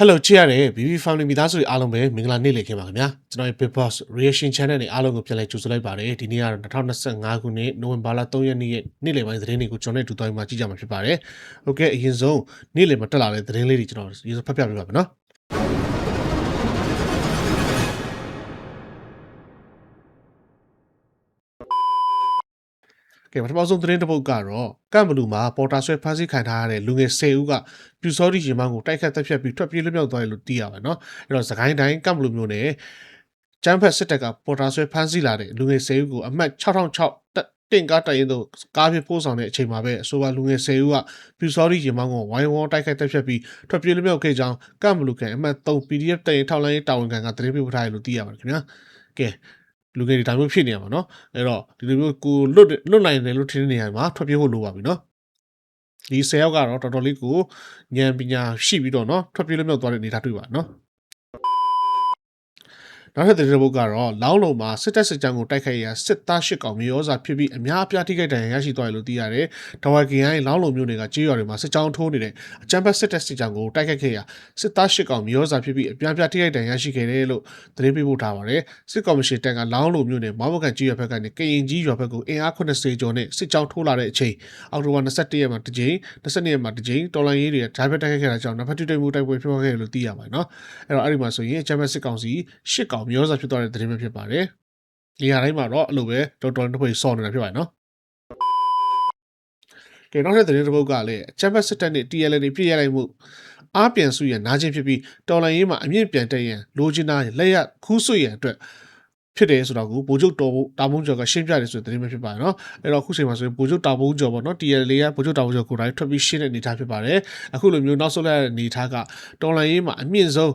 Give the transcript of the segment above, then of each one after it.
Hello ချစ်ရတဲ့ BB Family မိသားစုတွေအားလုံးပဲမင်္ဂလာနေ့လည်ခင်ပါခင်ဗျာကျွန်တော်ရဲ့ Big Boss Reaction Channel နဲ့အားလုံးကိုပြန်လည်ကြိုဆိုလိုက်ပါတယ်ဒီနေ့ကတော့2025ခုနှစ်နိုဝင်ဘာလ3ရက်နေ့ရဲ့နေ့လည်ပိုင်းသတင်းတွေကိုကျွန်တော်နဲ့တူတောင်းမှကြည့်ကြမှာဖြစ်ပါတယ်ဟုတ်ကဲ့အရင်ဆုံးနေ့လည်မှာတက်လာတဲ့သတင်းလေးတွေကျွန်တော်ရေစဖတ်ပြပေးပါမယ်နော် ကဲပထမဆုံးသတင်းတစ်ပုဒ်ကတော့ကမ်ဘလူးမှာပေါ်တာဆွဲဖမ်းဆီးခံထားရတဲ့လူငယ်10ဦးကပြူစောတိရင်မန်းကိုတိုက်ခတ်တပ်ဖြတ်ပြီးထွက်ပြေးလွတ်မြောက်သွားတယ်လို့သိရပါတယ်နော်အဲ့တော့စကိုင်းတိုင်းကမ်ဘလူးမြို့နယ်ကျန်းဖက်စစ်တပ်ကပေါ်တာဆွဲဖမ်းဆီးလာတဲ့လူငယ်10ဦးကိုအမှတ်6006တက်တင်ကားတိုင်ရင်တို့ကားပြပို့ဆောင်တဲ့အချိန်မှာပဲအဆိုပါလူငယ်10ဦးကပြူစောတိရင်မန်းကိုဝိုင်းဝန်းတိုက်ခတ်တပ်ဖြတ်ပြီးထွက်ပြေးလွတ်မြောက်ခဲ့ကြောင်းကမ်ဘလူးကအမှတ်3 PDF တိုင်ရင်ထောက်လိုင်းရေးတာဝန်ခံကသတင်းပေးပို့ထားတယ်လို့သိရပါတယ်ခင်ဗျာကဲ လူငယ်တွေဒါမျိုးဖြစ်နေရမှာနော်အဲ့တော့ဒီလိုမျိုးကိုလွတ်လွတ်နိုင်တယ်လို့ထင်နေနေရမှာထွက်ပြေးဖို့လိုပါပြီနော်ဒီ၁၀ယောက်ကတော့တော်တော်လေးကိုဉာဏ်ပညာရှိပြီးတော့နော်ထွက်ပြေးလို့မြောက်သွားတဲ့အနေအထားတွေ့ပါနော် နောက်ထပ်တဲ့ဘုတ်ကတော့လောင်းလုံးမှာစစ်တပ်စစ်ကြောင်းကိုတိုက်ခိုက်ရာစစ်သားရှစ်ကောင်မျိုးဩဇာဖြစ်ပြီးအများအပြားထိခိုက်ဒဏ်ရာရရှိသွားတယ်လို့သိရတယ်။တဝါကင်ရိုင်းလောင်းလုံးမျိုးတွေကကြေးရွာတွေမှာစစ်ကြောင်းထိုးနေတဲ့အကြမ်းဖက်စစ်တပ်စစ်ကြောင်းကိုတိုက်ခိုက်ခဲ့ရာစစ်သားရှစ်ကောင်မျိုးဩဇာဖြစ်ပြီးအများအပြားထိခိုက်ဒဏ်ရာရရှိခဲ့တယ်လို့သတင်းပေးပို့ထားပါတယ်။စစ်ကောင်ရှင်တပ်ကလောင်းလုံးမျိုးနဲ့မောင်းမကန်ကြေးရွာဘက်ကနေကရင်ကြီးရွာဘက်ကိုအင်အား80ကျော်နဲ့စစ်ကြောင်းထိုးလာတဲ့အချိန်အောက်တိုဘာ21ရက်မှာတစ်ကြိမ်22ရက်မှာတစ်ကြိမ်တော်လိုင်းရေးတွေဓာတ်ဖက်တိုက်ခိုက်ခဲ့တာကြောင့်နှစ်ဖက်ထိတွေ့မှုတိုက်ပွဲဖြစ်ပွားခဲ့တယ်လို့သိရပါတယ်နော်။အဲ့တော့အဲ့ဒီမှာဆိုရင်အကြမ်းဖက်စစ်ကောင်စီရှစ်ကောင်မျိုးစားဖြစ်သွားတဲ့သတင်းပဲဖြစ်ပါတယ်။နေရာတိုင်းမှာတော့အဲ့လိုပဲတော်တော်တစ်ဖွဲ့စော်နေတာဖြစ်ပါတယ်နော်။ကဲနောက်ထပ်သတင်းတစ်ပုဒ်ကလည်းအကြမ်းဖက်စစ်တပ်နဲ့ TLN တွေပြည့်ရလိုက်မှုအားပြန်စုရန်နားချင်းဖြစ်ပြီးတော်လိုင်းရေးမှာအမြင့်ပြန်တက်ရန်လိုချင်တာလက်ရခူးဆွရန်အတွက်ဖြစ်တယ်ဆိုတော့ကိုဗိုလ်ချုပ်တော်တာမုံကျော်ကရှင်းပြတယ်ဆိုတဲ့သတင်းပဲဖြစ်ပါတယ်နော်အဲ့တော့အခုချိန်မှာဆိုရင်ဗိုလ်ချုပ်တာမုံကျော်ပေါ့နော် TL လေးကဗိုလ်ချုပ်တာမုံကျော်ကိုယ်တိုင်ထွက်ပြီးရှင်းတဲ့အနေအထားဖြစ်ပါတယ်အခုလိုမျိုးနောက်ဆုတ်လိုက်တဲ့အနေအထားကတော်လိုင်းရေးမှာအမြင့်ဆုံး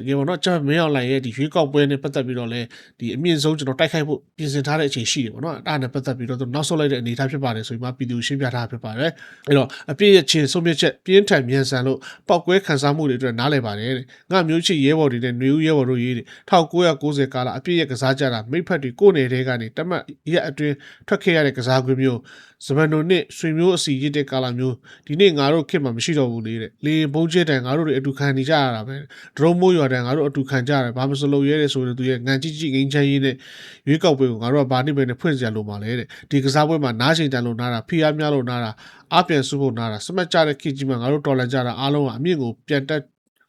တကယ်ပေါ့နော်ကျွန်တော်မင်းအောင်လိုင်ရဲ့ဒီရွေးကောက်ပွဲနဲ့ပတ်သက်ပြီးတော့လဲဒီအမြင့်ဆုံးကျွန်တော်တိုက်ခိုက်ဖို့ပြင်ဆင်ထားတဲ့အချိန်ရှိတယ်ပေါ့နော်အဲ့ဒါနဲ့ပတ်သက်ပြီးတော့သူနောက်ဆုတ်လိုက်တဲ့အနေအထားဖြစ်ပါတယ်ဆိုပြီးမှပြည်သူရှင်းပြထားဖြစ်ပါတယ်အဲ့တော့အပြည့်ရဲ့ချင်းဆုံးဖြတ်ချက်ပြင်းထန်မြန်ဆန်လို့ပောက်ကွဲခန်းစားမှုတွေအတွက်နားလည်ပါတယ်တဲ့ငါမျိုးချစ်ရဲဘော်တွေနဲ့ຫນွေဦးရဲဘော်တို့ရေးတဲ့1990ကာလအပြည့်ရဲ့ကစားကြတာမိဖက်တွေကိုယ်နေတဲ့ကနေတမတ်ရက်အတွင်းထွက်ခဲ့ရတဲ့ကစားကွင်းမျိုးစပန်နိုနဲ့ဆွေမျိုးအစီရစ်တဲ့ကာလမျိုးဒီနေ့ငါတို့ခေတ်မှာမရှိတော့ဘူးလေတဲ့လေရင်ဘုံကျဲတန်ငါတို့တွေအတူခံနေကြရတာပဲဒရုန်းမိုးရွာတန်ငါတို့အတူခံကြရတယ်ဘာမစလို့ရဲတဲ့ဆိုရင်သူရဲ့ငံကြီးကြီးငင်းချမ်းရေးနဲ့ရွေးကောက်ပွဲကိုငါတို့ကဘာနည်းပဲနဲ့ဖွင့်စရာလိုပါလေတဲ့ဒီကစားပွဲမှာနားချိန်တန်လို့နားတာဖိအားများလို့နားတာအပြန်စုဖို့နားတာစမတ်ကြတဲ့ခေတ်ကြီးမှာငါတို့တော်လန်ကြတာအားလုံးကအမြင့်ကိုပြန်တက်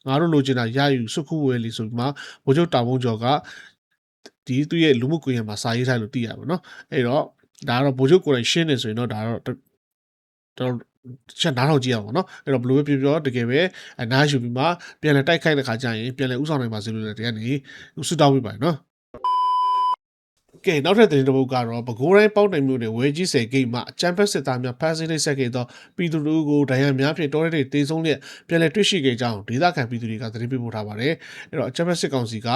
ငါတို့လိုချင်တာရယူစုခုဝဲလီဆိုပြီးမှဘိုးချုပ်တာမုံကျော်ကဒီသူ့ရဲ့လူမှုကွန်ရက်မှာစာရေးထားလို့သိရပါတော့အဲ့တော့ဒါကတော့ဘိုးချုပ်ကိုယ်တိုင်ရှင်းနေဆိုရင်တော့ဒါတော့တော် ချက်နားထောင်ကြည့်ရအောင်နော်အဲ့တော့ဘယ်လိုပဲပြောပြောတကယ်ပဲအနားယူပြီးမှပြန်လဲတိုက်ခိုက်တဲ့ခါကျရင်ပြန်လဲဥဆောင်နိုင်ပါစေလို့လည်းတရားနေဆုတောင်းပေးပါနော် ကဲနောက်ထပ်သတင်းတစ်ပုဒ်ကတော့ပဲခူးတိုင်းပေါက်တိုင်မြို့နယ်ဝဲကြီးဆယ်ဂိတ်မှာအချမ်းဖက်စစ်သားများဖမ်းဆီးနှိပ်စက်ခဲ့သောပြည်သူတို့ကိုဒဏ်ရာများဖြင့်တောထဲတွေတေဆုံးလျက်ပြန်လည်တွေ့ရှိခဲ့ကြောင်းဒေသခံပြည်သူတွေကသတင်းပေးပို့ထားပါတယ်အဲ့တော့အချမ်းဖက်စစ်ကောင်စီက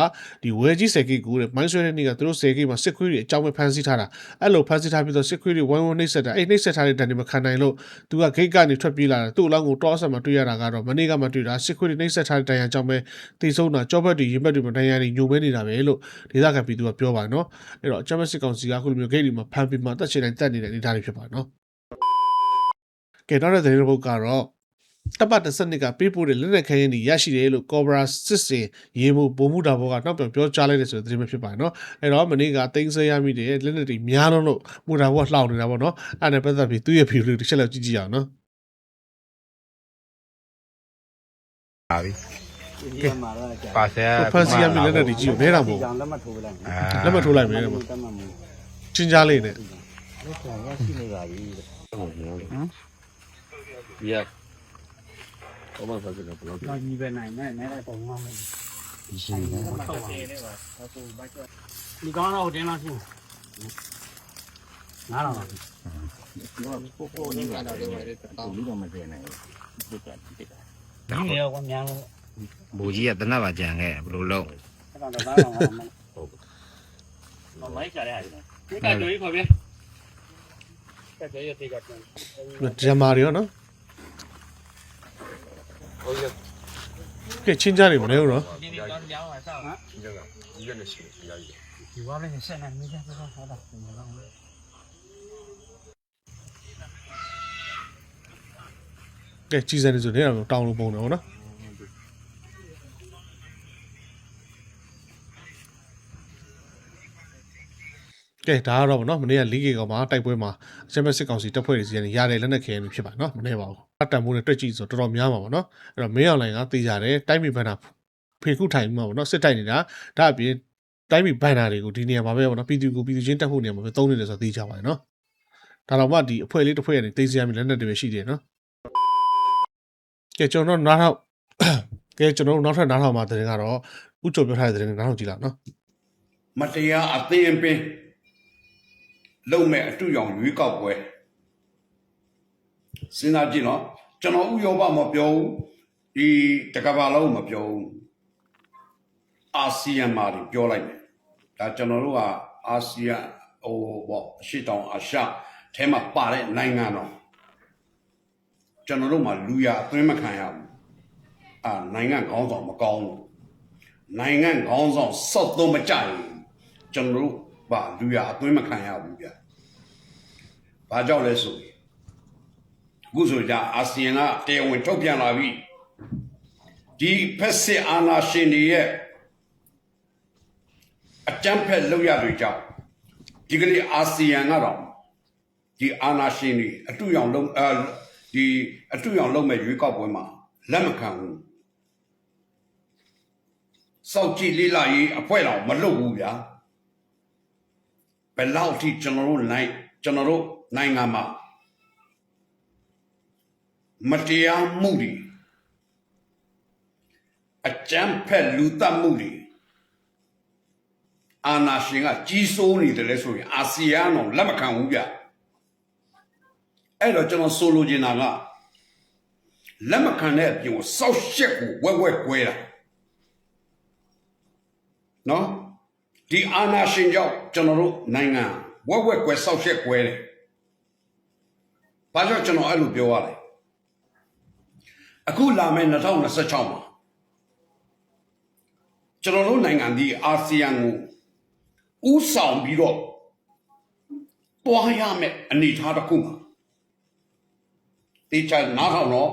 ဒီဝဲကြီးဆယ်ဂိတ်ကိုတဲ့မိုင်းဆွဲတဲ့နေ့ကသူတို့ဆယ်ဂိတ်မှာစစ်ခွေးတွေအကြောင်းပဲဖမ်းဆီးထားတာအဲ့လိုဖမ်းဆီးထားပြီးတော့စစ်ခွေးတွေဝိုင်းဝန်းနှိပ်စက်တာအဲ့နှိပ်စက်ထားတဲ့ဒဏ်တွေမခံနိုင်လို့သူကဂိတ်ကနေထွက်ပြေးလာတာသူ့အလောင်းကိုတောအဆက်မှာတွေ့ရတာကတော့မနေ့ကမှတွေ့တာစစ်ခွေးတွေနှိပ်စက်ထားတဲ့ဒဏ်ရာကြောင့်ပဲတေဆုံးတာကြောဘက်တွေရင်ဘက်တွေမှာဒဏ်ရာတွေညိုမဲနေတာပဲလို့ဒေသခံပြည်သူကပြောပါတယ်နော်အဲ့တော့အချမ်းဖက်စစ်ကောင်စီကအခုလိုမျိုးဂိတ်တွေမှာဖမ်းပြီးမှတက်ချင်တိုင်းတက်နေတဲ့အနေအထားတွေဖြစ်ပါတယ်နော်ကဲနောက်တဲ့သတင်းတစ်ပုဒ်ကတော့တပ်ပတ်တစ်စနစ်ကပေးပို့တဲ့လက်နက်ခဲယင်းတွေရရှိတယ်လို့ Cobra စစ်စင်ရေမှုဗိုလ်မှုတာဘောကနောက်ပြန်ပြောကြားလိုက်တယ်ဆိုတဲ့သတင်းပဲဖြစ်ပါတယ်နော်အဲ့တော့မနေ့ကတင်းဆဲရမိတဲ့လက်နက်တွေများလုံးလို့မူတာဘောကလှောင်နေတာပေါ့နော်အဲ့ဒါနဲ့ပတ်သက်ပြီးသူ့ရဲ့ view လေးတစ်ချက်လောက်ကြည့်ကြည့်အောင်နော်ပါပြီ ဒီကမှာတော့ကြာပါဆယ်ဖန်စီရမိလက်နက်တွေကြည့်နေတော့မဟုတ်ကြောင်လက်မထိုးလိုက်အာလက်မထိုးလိုက်မယ်တဲ့တတ်မှမူချင်းကြားလေးနဲ့လက်ဆောင်ရရှိနေပါပြီဟမ်ဒီကဘာမှဖတ်စကားဘလောက်တော့ညီပဲနိုင်နဲ့နဲ့ပုံမှန်ပဲရှိနေတယ်ဒီကောင်တော့တင်းလားရှင်နားတော့ပါပြီပို့ပို့နေလာတယ်လေတောင်းလို့တော့မတည့်နိုင်ဘူးဒီကတိတ်ဒီလေကမြန်လို့ ဘူကြီးကတနတ်ပါကြံခဲ့ဘယ်လိုလုပ်အဲ့တော့ဒါတော့ဟုတ်မယ်တော့မိုက်ချရတယ်ဒီကတွေ့ခေါ်ပြတက်ကြရတဲ့ကပြန်ဂျမ်မာတွေရောနော်ဟိုရကဲချင်းကြားတွေမလဲဘူးနော်ဒီဒီတော့ကြောင်းပါဆောက်ဟမ်ဒီကဒီကလည်းရှိတယ်ဒီကကြီးဒီဘာလဲဆက်နေမိကြတော့ဟောတာပြန်တော့ကဲကြီးစံနေဆိုနေတော့တောင်းလို့ပုံတယ်ဟုတ်နော် ကဲဒါကတော့ဗောနော်မနေ့ကလီဂီကောင်မှာတိုက်ပွဲမှာအချမ်းဘက်စစ်ကောင်စီတပ်ဖွဲ့တွေစီကနေရတဲ့လက်နက်ခဲယမ်းတွေဖြစ်ပါနော်မနေ့ပါဘူးအတန်မိုးနဲ့တွက်ကြည့်ဆိုတော့တော်တော်များမှာဗောနော်အဲ့တော့မင်းအွန်လိုင်းကသိကြတယ်တိုက်မိဘန်နာဖေခုထိုင်မှာဗောနော်စစ်တိုက်နေတာဒါအပြင်တိုက်မိဘန်နာတွေကိုဒီနေရာမှာပဲဗောနော်ပြည်သူကိုပြည်သူချင်းတက်ဖို့နေရာမှာပဲသုံးနေတယ်ဆိုတော့သိကြပါတယ်နော်ဒါတော့မှဒီအဖွဲ့လေးတစ်ဖွဲ့ကနေသိစရာမျိုးလက်နက်တွေပဲရှိတယ်နော်ကဲကျွန်တော်နောက်ထောက်ကဲကျွန်တော်နောက်ထပ်နောက်ထောက်မှာတဲ့ရင်ကတော့ဥကြိုပြောထားတဲ့တဲ့ရင်နောက်ထောက်ကြည့်လာနော်မတရားအသင်းအပင် လုံမဲ့အတူရောင်ရွေးကောက်ပွဲစဉ်းစားကြည့်နော်ကျွန်တော်ဥရောပမပြောဘူးဒီတကဘာလုံးမပြောဘူးအာဆီယံမှာတွေပြောလိုက်မယ်ဒါကျွန်တော်တို့ကအာဆီယံဟိုပေါ့အရှိတောင်အာရှအဲမှာပါတဲ့နိုင်ငံတော့ကျွန်တော်တို့မှာလူရအသွင်းမခံရဘူးအာနိုင်ငံခေါင်းဆောင်မကောင်းဘူးနိုင်ငံခေါင်းဆောင်စောက်သုံးမကြရင်ကျွန်တော်တို့ ဗာလူရအသွင်းမခံရဘူးဗျ။ဘာကြောင့်လဲဆိုရင်အခုဆိုကြအာဆီယံကတရားဝင်ထုတ်ပြန်လာပြီဒီဖက်စစ်အာဏာရှင်တွေရဲ့အကြမ်းဖက်လုပ်ရတွေကြောင့်ဒီကလေးအာဆီယံကတော့ဒီအာဏာရှင်တွေအတူရောင်လုံးအဲဒီအတူရောင်လုံးမဲ့ရွေးကောက်ပွဲမှာလက်မခံဘူးစောက်ကြည့်လေးလာရေးအဖွဲတော်မလွတ်ဘူးဗျာ ဘယ်လောက်ထိကျွန်တော်တို့နိုင်ကျွန်တော်တို့နိုင်ငံမှာမတရားမှုတွေအကြမ်းဖက်လူတက်မှုတွေအာနာရှင်ကကြီးစိုးနေတယ်လဲဆိုရင်အာဆီယံတော့လက်မခံဘူးဗျအဲ့တော့ကျွန်တော်ဆိုလိုချင်တာကလက်မခံတဲ့အပြင်ကိုစောက်ရှက်ကိုဝက်ဝက်ကွဲတာနော် ဒီအာနာရှင်ကြောင့်ကျွန်တော်တို့နိုင်ငံဝက်ဝက်ကွယ်ဆောက်ရှက်ကွဲတယ်။ဘာကြောင့်ကျွန်တော်အဲ့လိုပြောရလဲ။အခုလာမယ့်2026မှာကျွန်တော်တို့နိုင်ငံဒီအာဆီယံကိုဥဆောင်ပြီးတော့တွားရမယ်အနေအထားတစ်ခုမှာတေချာနားထောင်တော့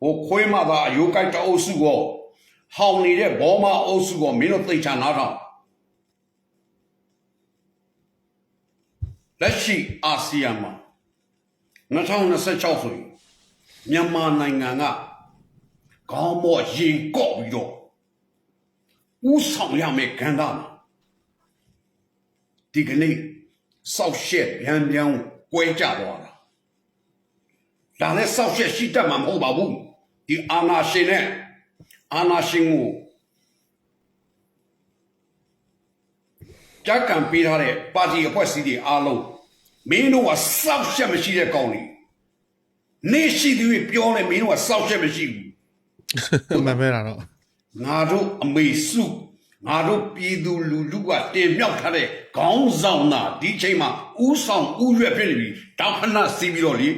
ဟိုခွေးမသာအယိုးကိုက်တအုပ်စုကို ဟောင်နေတဲ့ဘောမအုပ်စုကိုမင်းတို့သိချာနားထောင်လက်ရှိအာဆီယံမှာ2026ဆိုရင်မြန်မာနိုင်ငံကခေါင်းမော့ရင်ကော့ပြီးတော့ဥဆောင်ရမယ့်ကဏ္ဍမှာဒီကနေ့စောက်ရှက်ဗျံဗျံကွဲကြသွားတာဒါလည်းစောက်ရှက်ရှိတတ်မှာမဟုတ်ပါဘူးဒီအာနာရှင်နဲ့ အာနာရှင်ကိုကြက်ကံပေးထားတဲ့ပါတီအဖွဲ့အစည်းတွေအားလုံးမင်းတို့ကစောက်ရှက်မရှိတဲ့ကောင်းတွေနေရှိသူတွေပြောလဲမင်းတို့ကစောက်ရှက်မရှိဘူးမှန်ပဲတာတော့ငါတို့အမေစုငါတို့ပြည်သူလူလူကတင်မြောက်ထားတဲ့ခေါင်းဆောင်သာဒီချိန်မှာဥဆောင်ဥရွက်ဖြစ်နေပြီတောက်ခဏစီးပြီးတော့လေ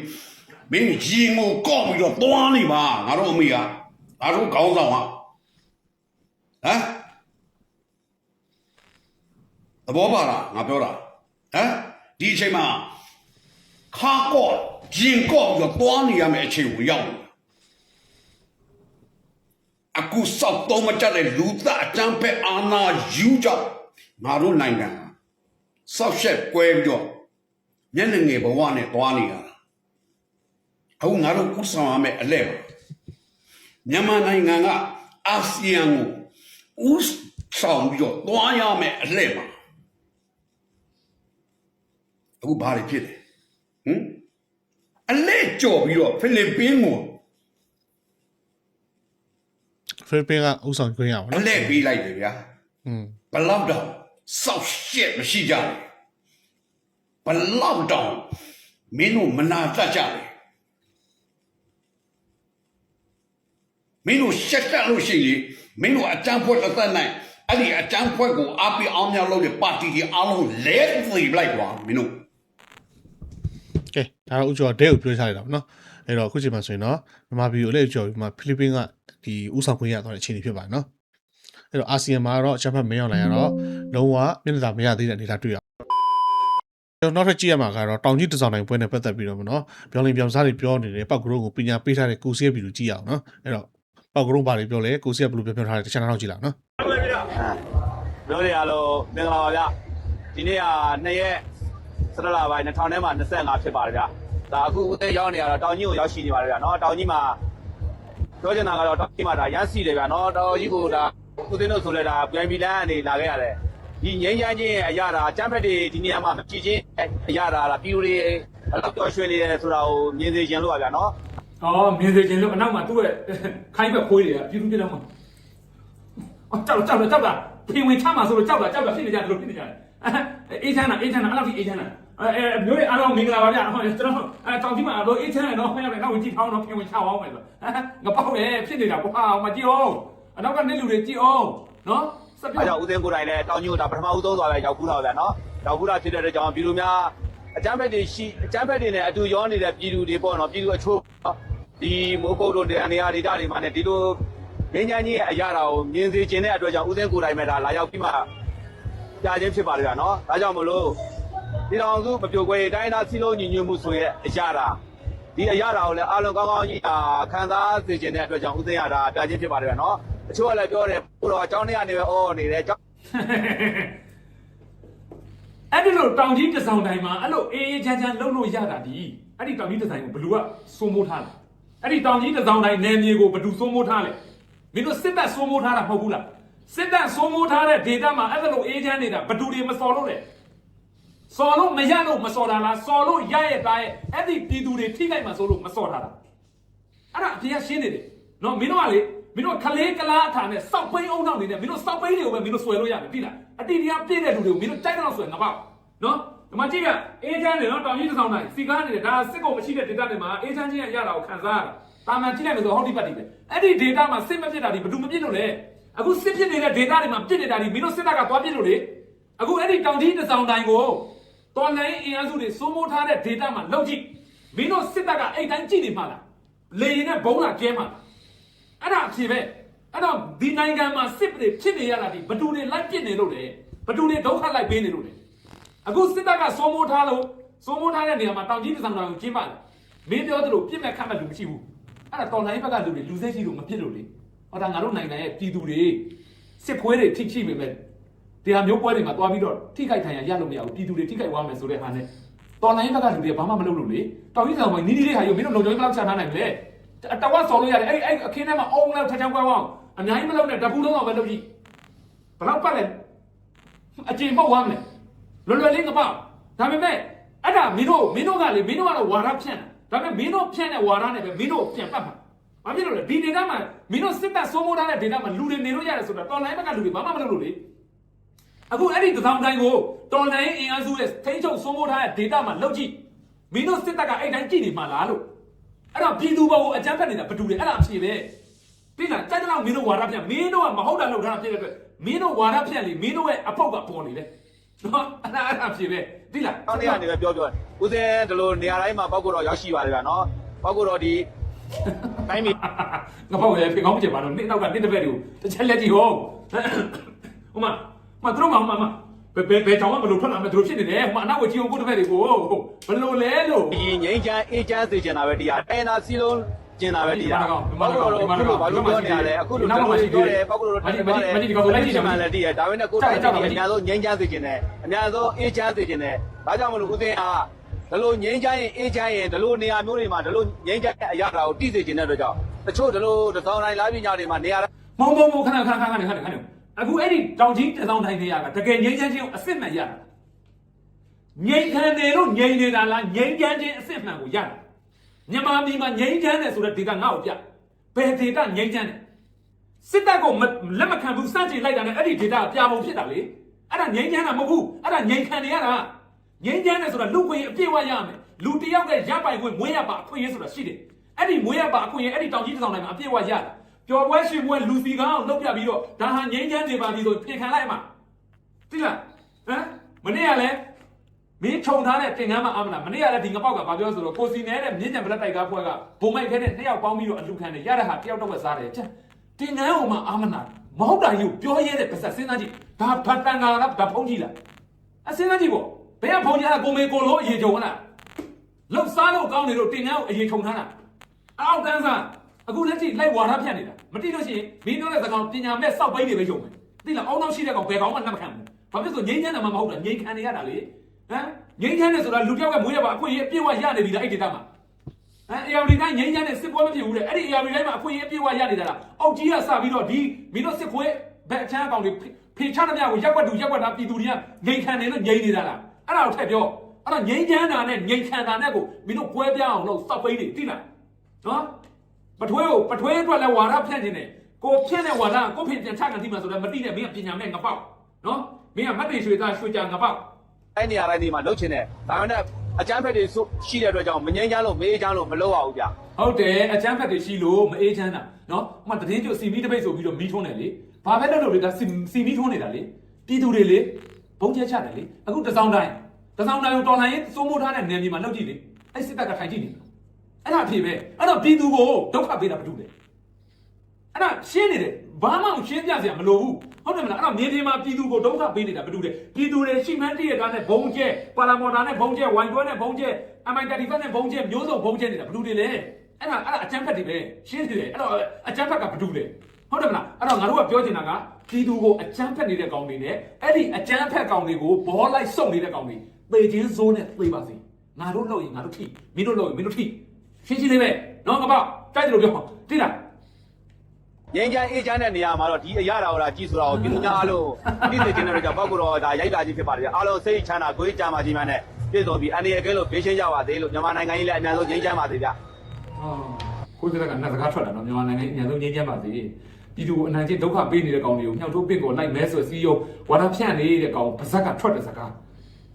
မင်းရင်ကိုကော့ပြီးတော့သွားနေပါငါတို့အမေက ငါတို့ခေါင်းဆောင်ကဟမ်သဘောပါလားငါပြောတာဟမ်ဒီအချိန်မှာခါကော့ရင်ကော့ပြီးတော့သွားနေရမယ့်အချိန်ကိုရောက်နေအခုစောက်သုံးမကြတဲ့လူသားအတန်းဖက်အာနာယူကြောင့်ငါတို့နိုင်ငံဟာစောက်ရှက်ကွဲပြီးတော့မျက်နှာငယ်ဘဝနဲ့သွားနေရတာအခုငါတို့ဥဆောင်ရမယ့်အလဲပါ မြန်မာနိုင်ငံကအာဆီယံကိုဥဆောင်ပြီးတော့သွားရမယ့်အလဲပါအခုဘာတွေဖြစ်လဲဟမ်အလဲကြော်ပြီးတော့ဖိလစ်ပင်းကိုဖိလစ်ပင်းကဥဆောင်ခွင့်ရပါအနော်လဲပေးလိုက်တယ်ဗျာอืมဘလောက်တောင်စောက်ရှက်မရှိကြဘူးဘလောက်တောင်မင်းတို့မနာတတ်ကြတယ် မင်းတို့ရှက်တတ်လို့ရှိရင်မင်းတို့အတန်းဖွဲ့တစ်သက်နိုင်အဲ့ဒီအတန်းဖွဲ့ကိုအားပေးအောင်မြောက်လုပ်တဲ့ပါတီကြီးအားလုံးလဲသိလိုက်ပါမင်းတို့ကဲဒါတော့ဥကျော်ဒဲကိုပြောချလိုက်တာပေါ့နော်အဲ့တော့အခုချိန်မှာဆိုရင်တော့မြန်မာပြည်ကိုလည်းဥကျော်ပြီးမှဖိလစ်ပင်းကဒီဥဆောင်ခွင့်ရသွားတဲ့အခြေအနေဖြစ်ပါတယ်နော်အဲ့တော့အာဆီယံမှာတော့အချက်ဖတ်မင်းအောင်လိုက်ရတော့လုံးဝမျက်နှာသာမရသေးတဲ့အနေအထားတွေ့ရကျွန်တော်နောက်ထပ်ကြည့်ရမှာကတော့တောင်ကြီးတစောင်းတိုင်းပွဲနဲ့ပတ်သက်ပြီးတော့မနော်ပြောင်းလင်းပြောင်းစားတွေပြောနေတဲ့ပောက်ကရုံးကိုပညာပေးထားတဲ့ကိုစီရဲ့ဗီဒီယိုကြည့်ရအောင်နော်အဲ့တော့ ပောက်ကရုံးဘာတွေပြောလဲကိုစီကဘယ်လိုပြောပြထားလဲတခြားနောက်ကြည့်လာနော်ပြောရလို့မင်္ဂလာပါဗျဒီနေ့က2ရက်17လပိုင်း2000ထဲမှာ25ဖြစ်ပါတယ်ဗျဒါအခုဦးသိန်းရောက်နေရတော့တောင်ကြီးကိုရောက်ရှိနေပါတယ်ဗျနော်တောင်ကြီးမှာပြောချင်တာကတော့တောင်ကြီးမှာဒါရမ်းစီတယ်ဗျနော်တောင်ကြီးကိုဒါဦးသိန်းတို့ဆိုလဲဒါပြန်ပြီးလမ်းအနေလာခဲ့ရတယ်ဒီငိမ့်ချမ်းချင်းရဲ့အရာတာကျမ်းဖက်တွေဒီနေရာမှာမကြည့်ချင်းအရာတာလားပြည်သူတွေအဲ့လိုပြောရွှင်နေတယ်ဆိုတာကိုမြင်စေချင်လို့ပါဗျာနော်။ အော်မြင်စေခြင်းလို့အနောက်မှာသူ့ရဲ့ခိုင်းဘက်ခွေးတွေကပြည်သူပြည်တော်မှာအော်ကြောက်ကြောက်ကြောက်တာပြင်ဝင်ချမှာဆိုလို့ကြောက်တာကြောက်တာဖြစ်နေကြတယ်လို့ဖြစ်နေကြတယ်။အေးချမ်းတာအေးချမ်းတာအဲ့လောက်ထိအေးချမ်းတာအဲအဲမျိုးတွေအားလုံးမင်္ဂလာပါဗျာ။ဟောကျွန်တော်အဲတောင်ကြီးမှာတော့အေးချမ်းတယ်နော်ခင်ဗျားနောက်ဝင်ကြည့်ထောင်းတော့ပြင်ဝင်ချအောင်မယ်ဆို။ငါပေါ့လေဖြစ်နေတာကွာမကြည့်အောင်။အနောက်ကနေ့လူတွေကြည့်အောင်နော်စပ်ပြအဲကြောင့်ဦးသိန်းကိုယ်တိုင်လည်းတောင်ကြီးကိုဒါပထမဦးဆုံးသွားပဲရောက်ခုတော့ဗျာနော်ရောက်ခုတာဖြစ်တဲ့အတွက်ကြောင့်ပြည်သူများအကြမ်းဖက်တွေရှိအကြမ်းဖက်တွေနဲ့အတူရောနေတဲ့ပြည်သူတွေပေါ့နော်ပြည်သူအချို့ ဒီမိုးကုတ်တို့တဲ့အနေအဒေတာတွေမှာねဒီလိုငင်းချမ်းကြီးရဲ့အရာတော်ကိုမြင်စေခြင်းတဲ့အတွက်ကြောင့်ဦးသိန်းကိုယ်တိုင်ပဲဒါလာရောက်ပြီးမှကြားခြင်းဖြစ်ပါလေဗျာနော်ဒါကြောင့်မလို့ဒီတော်စုမပြိုကွဲတိုင်းသားစီလုံးညီညွတ်မှုဆိုရဲ့အရာတာဒီအရာတာကိုလည်းအားလုံးကောင်းကောင်းကြီးအာခံစားစေခြင်းတဲ့အတွက်ကြောင့်ဦးသိန်းရတာကြားခြင်းဖြစ်ပါလေဗျာနော်အချို့ကလည်းပြောတယ်ဘုရားအကြောင်းတရားနေပဲအော်နေတယ်အဲ့ဒီလိုတောင်ကြီးတစ်ဆောင်တိုင်းမှာအဲ့လိုအေးအေးချမ်းချမ်းလှုပ်လို့ရတာဒီအဲ့ဒီတောင်ကြီးတစ်ဆိုင်ကိုဘလူကစိုးမိုးထားတယ် အဲ့ဒီတောင်ကြီးတစ်ဆောင်တိုင်းနယ်မြေကိုဘလူစိုးမိုးထားလဲမင်းတို့စစ်တပ်စိုးမိုးထားတာမဟုတ်ဘူးလားစစ်တပ်စိုးမိုးထားတဲ့ဒေတာမှာအဲ့လိုအေးချမ်းနေတာဘလူတွေမစော်လို့လေစော်လို့မရလို့မစော်တာလားစော်လို့ရရဲ့သားရဲ့အဲ့ဒီပြည်သူတွေထိခိုက်မှာဆိုလို့မစော်တာလားအဲ့ဒါအပြင်ကရှင်းနေတယ်နော်မင်းတို့ကလေမင်းတို့ခလေးကလားအခါနဲ့စောက်ပိန်းအောင်နောက်နေတယ်မင်းတို့စောက်ပိန်းတွေကိုပဲမင်းတို့ဆွဲလို့ရတယ်ပြီလားအတိတရားပြည့်တဲ့လူတွေကိုမင်းတို့တိုက်တော့ဆွဲငါပေါ့နော် ဒီမှာကြည့်ကအေးချမ်းနေနော်တောင်ကြီးတစ်ဆောင်တိုင်းစီကားနေတယ်ဒါစစ်ကုန်မရှိတဲ့ data တွေမှာအေးချမ်းချင်းရရတာကိုခံစားရတာတာမန်ကြည့်လိုက်မယ်ဆိုဟောဒီပတ်ဒီပဲအဲ့ဒီ data မှာစစ်မဖြစ်တာဒီဘယ်သူမဖြစ်လို့လဲအခုစစ်ဖြစ်နေတဲ့ data တွေမှာပြစ်နေတာဒီမင်းတို့စစ်တပ်ကသွားပြစ်လို့လေအခုအဲ့ဒီတောင်ကြီးတစ်ဆောင်တိုင်းကိုတော်လိုင်းအင်အားစုတွေစိုးမိုးထားတဲ့ data မှာလောက်ကြည့်မင်းတို့စစ်တပ်ကအဲ့တိုင်းကြည့်နေမှာလားလေရင်နဲ့ဘုံလာကျဲမှာလားအဲ့ဒါအဖြစ်ပဲအဲ့တော့ဒီနိုင်ငံမှာစစ်တွေဖြစ်နေရတာဒီဘသူတွေလိုက်ပြစ်နေလို့လေဘသူတွေဒုက္ခလိုက်ပေးနေလို့လေ အခုစစ်တပ်ကစိုးမိုးထားလို့စိုးမိုးထားတဲ့နေရာမှာတောင်ကြီးတဆောင်တောင်ကိုကျင်းပါတယ်မင်းပြောသလိုပြစ်မဲ့ခတ်မဲ့လူမရှိဘူးအဲ့ဒါတော်လိုင်းဘက်ကလူတွေလူစိတ်ရှိလို့မဖြစ်လို့လေဟောဒါငါတို့နိုင်ငံရဲ့ပြည်သူတွေစစ်ခွေးတွေထိချိပေမဲ့တရားမျိုးပွဲတွေမှာတွားပြီးတော့ထိခိုက်ထိုင်ရရလို့မရဘူးပြည်သူတွေထိခိုက်သွားမယ်ဆိုတဲ့ဟာနဲ့တော်လိုင်းဘက်ကလူတွေဘာမှမလုပ်လို့လေတောင်ကြီးတဆောင်မှာနီးနီးလေးဟာယူမင်းတို့လုံခြုံရေးဘယ်လောက်ချထားနိုင်မလဲအတဝက်ဆော်လို့ရတယ်အဲ့ဒီအဲ့ဒီအခင်းထဲမှာအုံလောက်ထချောင်းကွဲအောင်အများကြီးမလုပ်နဲ့တပူလုံးတော့ပဲလုပ်ကြည့်ဘယ်တော့ပတ်လဲအကျင်ပုတ်သွားမလဲ လွယ်လွယ်လေးကပေါ့ဒါပေမဲ့အဲ့ဒါမင်းတို့မင်းတို့ကလေမင်းတို့ကတော့ဝါရဖြန့်တာဒါပေမဲ့မင်းတို့ဖြန့်တဲ့ဝါရနဲ့ပဲမင်းတို့ပြန်ပတ်မှာဘာဖြစ်လို့လဲဒီ data မှာမင်းတို့စစ်တပ်စိုးမိုးထားတဲ့ data မှာလူတွေနေလို့ရတယ်ဆိုတော့တော်လိုင်းဘက်ကလူတွေဘာမှမလုပ်လို့လေအခုအဲ့ဒီတစ်ထောင်တိုင်းကိုတော်လိုင်းအင်အားစုရဲ့ထိန်းချုပ်စိုးမိုးထားတဲ့ data မှာလောက်ကြည့်မင်းတို့စစ်တပ်ကအဲ့တိုင်းကြည့်နေမှာလားလို့အဲ့တော့ပြည်သူဘောကိုအကြမ်းဖက်နေတာဘယ်သူလဲအဲ့ဒါအဖြစ်ပဲတိလားတိုက်တော့မင်းတို့ဝါဒဖြန့်မင်းတို့ကမဟုတ်တာလုပ်ထားတာဖြစ်တဲ့အတွက်မင်းတို့ဝါဒဖြန့်လေမင်းတို့ရဲ့အပုတ်ကပေါ်နေလေ နော်အဲ့ဒါအဲ့ဒါဖြစ်ပဲတိလားတောင်းတရားနေပဲပြောပြောဦးစင်းဒီလိုနေရာတိုင်းမှာပောက်ကိုတော့ရောက်ရှိပါတယ်ဗျာနော်ပောက်ကိုတော့ဒီတိုင်းပြည်ငါပေါ့လေဖေကောင်းမချင်ပါတော့နေ့နောက်ကနေ့တစ်ပတ်တွေကိုတစ်ချက်လက်ကြည့်ဟောဟိုမှာမတို့မမမဘယ်ဘယ်ဘယ်ကြောင်မှဘလို့ထွက်လာမလို့ဖြစ်နေတယ်ဟိုမှာအနောက်ဝကြည့်အောင်ကိုတစ်ပတ်တွေကိုဘလို့လဲလို့ဒီငိမ့်ချမ်းအေးချမ်းစေချင်တာပဲတရားတိုင်းသားစီလုံး ကျင်တာပဲတရားပောက်ကိုတော့အခုလိုဘာလို့ပြောနေရလဲအခုလိုတော့ပြောတယ်ပောက်ကိုတော့တိုင်းပါတယ်မှလည်းတရားဒါပေမဲ့ကိုယ်တိုင်အများဆုံးငိမ့်ချမ်းစေချင်တယ်အများဆုံးအေးချမ်းစေချင်တယ်ဒါကြောင့်မလို့ဦးစင်းအားဒီလိုငိမ့်ချမ်းရင်အေးချမ်းရင်ဒီလိုနေရာမျိုးတွေမှာဒီလိုငိမ့်ချမ်းအရာတာကိုတိစေချင်တဲ့အတွက်ကြောင့်တချို့ဒီလိုတစ်ဆောင်တိုင်းလာပညာတွေမှာနေရာမုံမုံမုံခဏခဏခဏခဏခဏခဏအခုအဲ့ဒီတောင်ကြီးတစောင်းတိုင်းတွေကတကယ်ငိမ့်ချမ်းချင်းကိုအစစ်မှန်ရတာငိမ့်ခံတယ်လို့ငိမ့်နေတာလားငိမ့်ချမ်းချင်းအစစ်မှန်ကိုရတာ မြန်မာပြည်မှာငိမ့်ချမ်းတယ်ဆိုတဲ့ဒေတာငါ့ကိုပြဘယ်ဒေတာငိမ့်ချမ်းတယ်စစ်တပ်ကိုလက်မခံဘူးစန့်ကျင်လိုက်တာနဲ့အဲ့ဒီဒေတာကပြပုံဖြစ်တာလေအဲ့ဒါငိမ့်ချမ်းတာမဟုတ်ဘူးအဲ့ဒါငိမ့်ခံနေရတာငိမ့်ချမ်းတယ်ဆိုတာလူခွင့်အပြည့်ဝရမယ်လူတယောက်ကရပိုင်ခွင့်မွေးရပါအခွင့်အရေးဆိုတာရှိတယ်အဲ့ဒီမွေးရပါအခွင့်အရေးအဲ့ဒီတောင်ကြီးတစောင်းတိုင်းမှာအပြည့်ဝရတယ်ပျော်ပွဲရှင်ပွဲလူစီကောင်းလောက်ပြပြီးတော့ဒါဟာငိမ့်ချမ်းနေပါပြီဆိုပြင်ခံလိုက်မှာသိလားဟမ်မနေ့ကလည်း မင်းခြုံထားတဲ့တင်ကန်းမှာအမလားမနေ့ကလည်းဒီငပောက်ကဘာပြောဆိုတော့ကိုစီနဲတဲ့မြင်းကြံပလက်တိုက်ကားပွဲကဘုံမိုက်ခဲတဲ့နှစ်ယောက်ပေါင်းပြီးတော့အလူခံတယ်ရတဲ့ဟာတယောက်တော့ပဲစားတယ်ချတင်ကန်းဟိုမှာအာမနာမဟုတ်တာယူပြောရဲတဲ့ပါစက်စဉ်းစားကြည့်ဒါဖတ်တန်ကာလားဒါဖုံးကြည့်လားအစဉ်းစားကြည့်ပေါ့ဘယ်ကဖုံးကြတာကိုမေကိုလိုအရေးကြုံလားလောက်စားလို့ကောင်းနေလို့တင်ကန်းကိုအရေးထုံထားတာအောက်တန်းစားအခုလက်ရှိလိုက်ဝါရဖြတ်နေတာမတိလို့ရှိရင်မင်းတို့ရဲ့သကောင်ပညာမဲ့စောက်ပိုင်းတွေပဲယုံမယ်သိလားအောင်းအောင်ရှိတဲ့ကောင်ဘယ်ကောင်မှလက်မခံဘူးဘာဖြစ်လို့ငိမ့်ချမ်းတယ်မှမဟုတ်တာငိမ့်ခံနေရတာလေ ဟမ်ငိမ့်ချမ်းတယ်ဆိုတာလူတစ်ယောက်ကမွေးရပါအခွင့်အရေးအပြည့်အဝရနေပြီလားအဲ့ဒီတာမှာဟမ်အေယာဝတီတိုင်းငိမ့်ချမ်းတဲ့စစ်ပွဲမဖြစ်ဘူးတဲ့အဲ့ဒီအေယာဝတီတိုင်းမှာအခွင့်အရေးအပြည့်အဝရနေတာလားအောက်ကြီးကစပြီးတော့ဒီမင်းတို့စစ်ခွေးဘက်အချမ်းအကောင်တွေဖေချတဲ့မြကိုရက်ွက်တူရက်ွက်တာပြည်သူတွေကငိမ့်ခံနေလို့ငိမ့်နေတာလားအဲ့ဒါကိုထည့်ပြောအဲ့တော့ငိမ့်ချမ်းတာနဲ့ငိမ့်ခံတာနဲ့ကိုမင်းတို့ပွဲပြအောင်လို့စောက်ပိန်းနေတိလားနော်ပထွေးကိုပထွေးအတွက်လည်းဝါဒဖြန့်နေတယ်ကိုဖြန့်တဲ့ဝါဒကိုဖိပြန်ချကန်တိမှဆိုတော့မတိနဲ့မင်းကပညာမဲ့ငပေါက်နော်မင်းကမတ်တေရွှေသားရွှေကြငပေါက် အဲ့နေရာတိုင်းဒီမှာလှုပ်ချင်တယ်ဒါပေမဲ့အကြမ်းဖက်တွေရှိတဲ့အတွက်ကြောင့်မငြိမ်းချမ်းလို့မေးချမ်းလို့မလုပ်ရဘူးဗျဟုတ်တယ်အချမ်းဖက်တွေရှိလို့မအေးချမ်းတာနော်ဟိုမှာတည်င်းကျွစီမီတပိတ်ဆိုပြီးတော့မီးထုံးတယ်လေဘာပဲလုပ်လို့လေဒါစီစီမီးထုံးနေတာလေပြည်သူတွေလေဘုံကျဲချတယ်လေအခုတစောင်းတိုင်းတစောင်းတိုင်းကိုတော်လှန်ရေးစိုးမိုးထားတဲ့နယ်မြေမှာလောက်ကြည့်လေအဲ့စစ်တပ်ကထိုင်ကြည့်နေတာအဲ့ဒါအဖြစ်ပဲအဲ့တော့ပြည်သူကိုဒုက္ခပေးတာဘာလို့လဲ အဲ့ဒါရှင်းနေတယ်ဘာမှရှင်းပြစရာမလိုဘူးဟုတ်တယ်မလားအဲ့တော့မြေပြင်မှာပြည်သူကိုဒုက္ခပေးနေတာဘာလို့လဲပြည်သူတွေရှိမှန်းတည့်ရတာနဲ့ဘုံကျဲပါလာမော်တာနဲ့ဘုံကျဲဝိုင်တွဲနဲ့ဘုံကျဲအမိုင်တတီဖက်နဲ့ဘုံကျဲမျိုးစုံဘုံကျဲနေတာဘာလို့လဲအဲ့ဒါအဲ့ဒါအချမ်းဖက်တွေပဲရှင်းနေတယ်အဲ့တော့အချမ်းဖက်ကဘာလို့လဲဟုတ်တယ်မလားအဲ့တော့ငါတို့ကပြောချင်တာကပြည်သူကိုအချမ်းဖက်နေတဲ့ကောင်တွေနဲ့အဲ့ဒီအချမ်းဖက်ကောင်တွေကိုဘောလိုက်စုံနေတဲ့ကောင်တွေပေချင်းဇိုးနဲ့သိပါစေငါတို့လုပ်ရင်ငါတို့ထိမင်းတို့လုပ်ရင်မင်းတို့ထိရှင်းရှင်းလေးပဲနော်ငါပေါ့တိုက်တယ်လို့ပြောတိလား ငြိမ်းချမ်းအေးချမ်းတဲ့နေရာမှာတော့ဒီအရာတော်လာကြည့်ဆိုတာကိုပြည်သူများအားလုံးသိသိချင်းတဲ့ကြောင့်ပောက်ကတော့ဒါရိုက်တာကြီးဖြစ်ပါတယ်အားလုံးစိတ်ချမ်းသာကိုယ်ကြမ်းပါကြီးမှနဲ့ပြည့်စုံပြီးအနေအကဲလို့ဘေးရှင်းကြပါသေးလို့မြန်မာနိုင်ငံကြီးလည်းအများဆုံးငြိမ်းချမ်းပါသေးဗျအာကိုယ်ကကနတ်စကားထွက်တာနော်မြန်မာနိုင်ငံအញ្ញံဆုံးငြိမ်းချမ်းပါစေပြည်သူကိုအနိုင်ကျင့်ဒုက္ခပေးနေတဲ့ကောင်တွေကိုမြောက်ထိုးပင့်ကိုလိုက်မဲဆွဲစီးရုံဝါဒဖြန့်နေတဲ့ကောင်ပါဇက်ကထွက်တဲ့စကား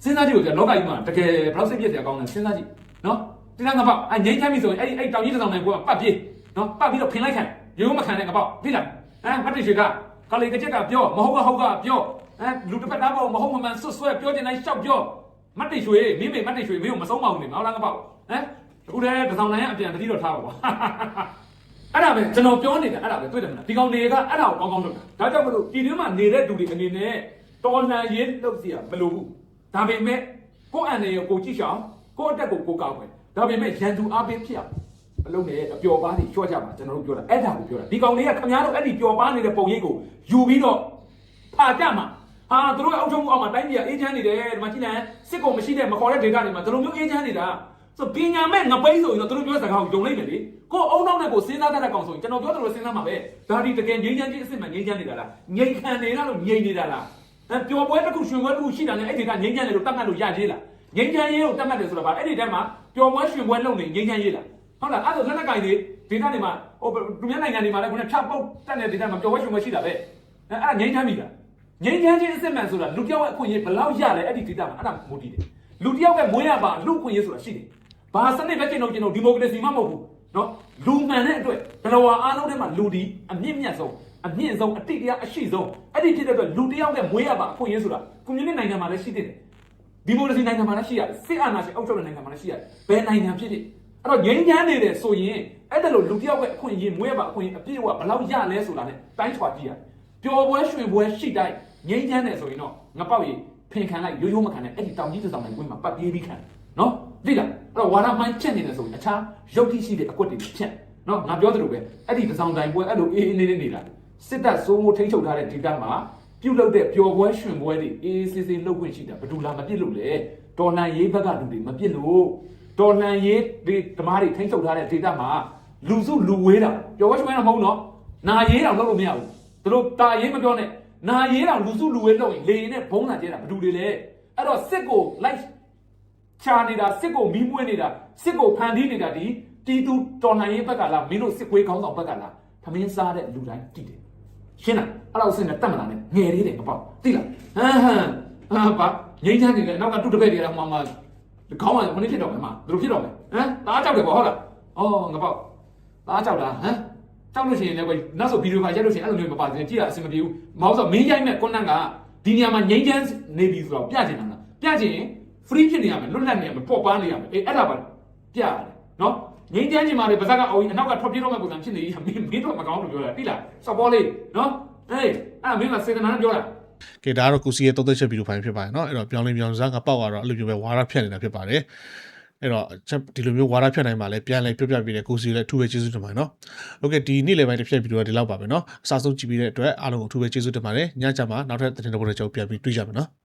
စဉ်းစားကြည့်လို့ကြာလောကကြီးမှာတကယ်ဘယ်လောက်စိတ်ပြည့်စရာကောင်းလဲစဉ်းစားကြည့်နော်ဒီလားငါပေါ့အငြိမ်းချမ်းပြီဆိုရင်အဲ့ဒီအဲ့တောင်ကြီးတစ်ဆောင်နိုင်ကိုကပတ်ပြေးနော်ပတ်ပြီးတော့ဖင်လိုက်ခံ ရိုးမခံတဲ့ငါပေါ့သိလားဟမ်မတ်တရှိကကလေးကချက်ကပြောမဟုတ်ကဟုတ်ကပြောဟမ်လူတစ်ဖက်သားပေါ့မဟုတ်မမှန်ဆွတ်ဆွဲပြောတင်တိုင်းရှောက်ပြောမတ်တရွှေမင်းမေမတ်တရွှေမင်းကိုမဆုံးမအောင်နေမဟုတ်လားငါပေါ့ဟမ်အခုတည်းတစ်ဆောင်နိုင်ရအပြန်တတိတော့ထားပါကွာအဲ့ဒါပဲကျွန်တော်ပြောနေတာအဲ့ဒါပဲတွေ့တယ်မလားဒီကောင်တွေကအဲ့ဒါကိုကောင်းကောင်းလုပ်တာဒါကြောင့်မလို့ဒီတွင်းမှာနေတဲ့သူတွေအနေနဲ့တော်လှန်ရေးလုပ်စီရမလိုဘူးဒါပေမဲ့ကိုယ့်အန်ရကိုကိုကြည့်ရှောင်းကိုယ့်အတက်ကိုကိုကောက်ပဲဒါပေမဲ့ရန်သူအပင်းဖြစ်အောင် မလုပ်နဲ့အပျော်ပါးတွေချော့ကြပါကျွန်တော်တို့ပြောတာအဲ့ဒါကိုပြောတာဒီကောင်တွေကခင်ဗျားတို့အဲ့ဒီပျော်ပါးနေတဲ့ပုံရိပ်ကိုယူပြီးတော့ဖာကြမှာဟာသူတို့ရဲ့အောက်ထုံးမှုအောက်မှာတိုင်းပြည်ကအေးချမ်းနေတယ်ဒီမှာကြည့်လိုက်စစ်ကောင်မရှိတဲ့မခေါ်တဲ့ဒေတာတွေမှာဒီလိုမျိုးအေးချမ်းနေတာဆိုပညာမဲ့ငပိဆိုရင်တော့သူတို့ပြောစကားကိုယုံလိုက်မယ်လေကိုအုံနောက်နဲ့ကိုစဉ်းစားတတ်တဲ့ကောင်ဆိုရင်ကျွန်တော်ပြောတယ်လို့စဉ်းစားမှာပဲဒါဒီတကယ်ငြိမ်းချမ်းခြင်းအစ်စ်မှငြိမ်းချမ်းနေတာလားငြိမ်ခံနေတာလို့ငြိမ်နေတာလားအဲပျော်ပွဲတစ်ခုရွှင်ပွဲတစ်ခုရှိတာနဲ့အဲ့ဒီကငြိမ်းချမ်းတယ်လို့တတ်မှတ်လို့ရသေးလားငြိမ်းချမ်းရေးကိုတတ်မှတ်တယ်ဆိုတာပါအဲ့ဒီတည်းမှာပျော်ပွဲရွှင်ပွဲလုပ်နေငြိမ်းချမ်းရေးလား ဟုတ်လားအဲ့ဒါလက်နက်ကင်တွေဒေတာတွေမှာဟိုသူများနိုင်ငံတွေမှာလည်းခုနဖြတ်ပုတ်တက်တဲ့ဒေတာမှာပျော်ပွဲရွှင်ပွဲရှိတာပဲအဲအဲ့ဒါငြိမ်းချမ်းပြီလားငိမ့်ချမ်းခြင်းအစ်စ်မှန်ဆိုတာလူတစ်ယောက်ရဲ့အခွင့်အရေးဘယ်လောက်ရလဲအဲ့ဒီဒေတာမှာအဲ့ဒါမူတည်တယ်လူတစ်ယောက်ရဲ့မွေးရပါလူအခွင့်အရေးဆိုတာရှိတယ်ဘာစနစ်ပဲကျင့်တော့ကျင့်တော့ဒီမိုကရေစီမှမဟုတ်ဘူးနော်လူမှန်တဲ့အတွက်ဘယ်လိုအားလုံးထဲမှာလူဒီအမြင့်မြတ်ဆုံးအမြင့်ဆုံးအတိတ်တရားအရှိဆုံးအဲ့ဒီဖြစ်တဲ့အတွက်လူတစ်ယောက်ရဲ့မွေးရပါအခွင့်အရေးဆိုတာကွန်မြူနတီနိုင်ငံမှာလည်းရှိသေးတယ်ဒီမိုကရေစီနိုင်ငံမှာလည်းရှိရတယ်စစ်အာဏာရှင်အုပ်ချုပ်တဲ့နိုင်ငံမှာလည်းရှိရတယ်ဘယ်နိုင်ငံဖြစ်ဖြစ် အဲ့တော့ငြိမ်းချမ်းနေတယ်ဆိုရင်အဲ့ဒါလို့လူတစ်ယောက်ရဲ့အခွင့်အရေးမွေးရပါအခွင့်အရေးအပြည့်အဝဘယ်လောက်ရလဲဆိုတာ ਨੇ တိုင်းထွာကြည့်ရတယ်ပျော်ပွဲရွှင်ပွဲရှိတိုင်းငြိမ်းချမ်းတယ်ဆိုရင်တော့ငပေါက်ရည်ဖင်ခံလိုက်ရိုးရိုးမခံနဲ့အဲ့ဒီတောင်ကြီးတစ်ဆောင်နိုင်ဝင်မှာပတ်ပြေးပြီးခံနော်သိလားအဲ့တော့ဝါရမိုင်းချက်နေတယ်ဆိုရင်အခြားရုပ်တိရှိတဲ့အကွက်တွေဖြတ်နော်ငါပြောသလိုပဲအဲ့ဒီတစ်ဆောင်တိုင်းပွဲအဲ့လိုအေးအေးနေနေနေတာစစ်တပ်စိုးမိုးထိန်းချုပ်ထားတဲ့ဒေသမှာပြုတ်လောက်တဲ့ပျော်ပွဲရွှင်ပွဲတွေအေးအေးဆေးဆေးလုပ်ခွင့်ရှိတာဘယ်သူလာမပြစ်လို့လဲတော်လန်ရေးဘက်ကလူတွေမပြစ်လို့ တော်လန်ရေးဒီဓမ္မတွေထိန်းချုပ်ထားတဲ့ဒေသမှာလူစုလူဝေးတာပျော်ပွဲရွှင်ပွဲတော့မဟုတ်နော်နာရေးတော့လုပ်လို့မရဘူးသူတို့တာရေးမပြောနဲ့နာရေးတောင်လူစုလူဝဲလုပ်ရင်လေရင်နဲ့ဘုံလာကျဲတာဘာတူတွေလဲအဲ့တော့စစ်ကိုလိုက်ချာနေတာစစ်ကိုမီးမွေးနေတာစစ်ကိုဖန်တီးနေတာဒီတီတူတော်လှန်ရေးဘက်ကလားမင်းတို့စစ်ကွေးခေါင်းဆောင်ဘက်ကလားသမင်းစားတဲ့လူတိုင်းတည်တယ်ရှင်းလားအဲ့တော့စင်နဲ့တတ်မလားနဲ့ငယ်လေးတယ်မပေါ့သိလားဟမ်ဟမ်ဟာပါငိမ့်ချမ်းနေတယ်နောက်ကတူတပည့်တွေကမှမှ ခေါင်းကမင်းဖြစ်တော့မယ်မဘယ်လိုဖြစ်တော့မလဲဟမ်တားကြောက်တယ်ပေါ့ဟုတ်လားအော်ငါပေါ့တားကြောက်လားဟမ်တောက်လို့ရှိရင်လည်းပဲနောက်ဆိုဗီဒီယိုဖိုင်ရိုက်လို့ရှိရင်အဲ့လိုမျိုးမပါသေးဘူးကြည့်ရအဆင်မပြေဘူးမဟုတ်ဆိုမင်းရိုက်မဲ့ကွန်နန့်ကဒီနေရာမှာငိမ့်ချမ်းနေပြီဆိုတော့ပြချင်တာလားပြချင်ရင် free ဖြစ်နေရမယ်လွတ်လပ်နေရမယ်ပေါ့ပါနေရမယ်အေးအဲ့ဒါပါပြရတယ်နော်ငိမ့်ချမ်းချင်ပါလေပါဇက်ကအော်ကြီးအနောက်ကထွက်ပြေးတော့မဲ့ပုံစံဖြစ်နေကြီးမင်းမင်းတော့မကောင်းလို့ပြောတာတိလားစော်ပေါ်လေးနော်အေးအဲ့မင်းကစေတနာနဲ့ပြောတာ ကဲဒါကတော့ကုစီရဲ့သုံးသက်ချက်ဗီဒီယိုဖိုင်ဖြစ်ပါတယ်เนาะအဲ့တော့ပြောင်းလဲပြောင်းစားကပေါက်ကတော့အဲ့လိုမျိုးပဲဝါရဖြတ်နေတာဖြစ်ပါတယ် အဲ့တော့ချက်ဒီလိုမျိုးဝါဒဖြတ်နိုင်ပါလဲပြန်လဲပြောပြပေးတဲ့ကိုစီလည်းအထူးပဲကျေးဇူးတင်ပါတယ်နော်။ Okay ဒီနေ့လည်းပိုင်းတစ်ဖြတ်ဗီဒီယိုကဒီလောက်ပါပဲနော်။အစားဆုံးကြည့်ပြီးတဲ့အတွက်အားလုံးကိုအထူးပဲကျေးဇူးတင်ပါတယ်။ညချမှာနောက်ထပ်သတင်းတစ်ပုဒ်နဲ့ကြောက်ပြန်ပြီးတွေ့ကြမယ်နော်။